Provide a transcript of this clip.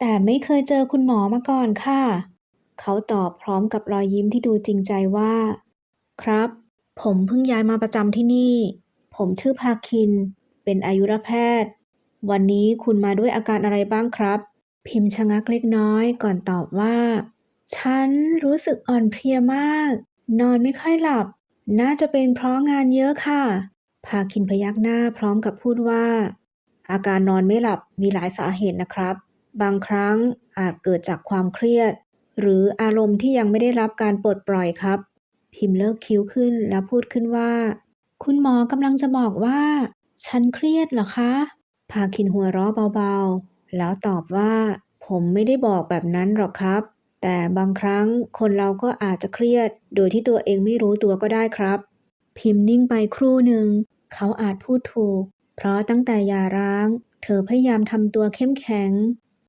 แต่ไม่เคยเจอคุณหมอมาก่อนค่ะ เขาตอบพร้อมกับรอยยิ้มที่ดูจริงใจว่า ครับ ผมเพิ่งย้ายมาประจำที่นี่ ผมชื่อภาคิน เป็นอายุรแพทย์ วันนี้คุณมาด้วยอาการอะไรบ้างครับ พิมพ์ชะงักเล็กน้อยก่อนตอบว่า ฉันรู้สึกอ่อนเพลียมาก นอนไม่ค่อยหลับ น่าจะเป็นเพราะงานเยอะค่ะ ภาคินพยักหน้าพร้อมกับพูดว่า อาการนอนไม่หลับมีหลายสาเหตุนะครับ บางครั้งอาจเกิดจากความเครียด หรืออารมณ์ที่ยังไม่ได้รับการปลดปล่อยครับ พิมพ์เลิกคิ้วขึ้นแล้วพูดขึ้นว่า คุณหมอกำลังจะบอกว่า ฉันเครียดเหรอคะภาคินหัวเราะเบาๆ แล้วตอบว่า ผมไม่ได้บอกแบบนั้นหรอกครับ แต่บางครั้งคนเราก็อาจจะเครียด โดยที่ตัวเองไม่รู้ตัวก็ได้ครับ พิมพ์นิ่งไปครู่หนึ่ง เขาอาจพูดถูก เพราะตั้งแต่ยาร้าง เธอพยายามทำตัวเข้มแข็ง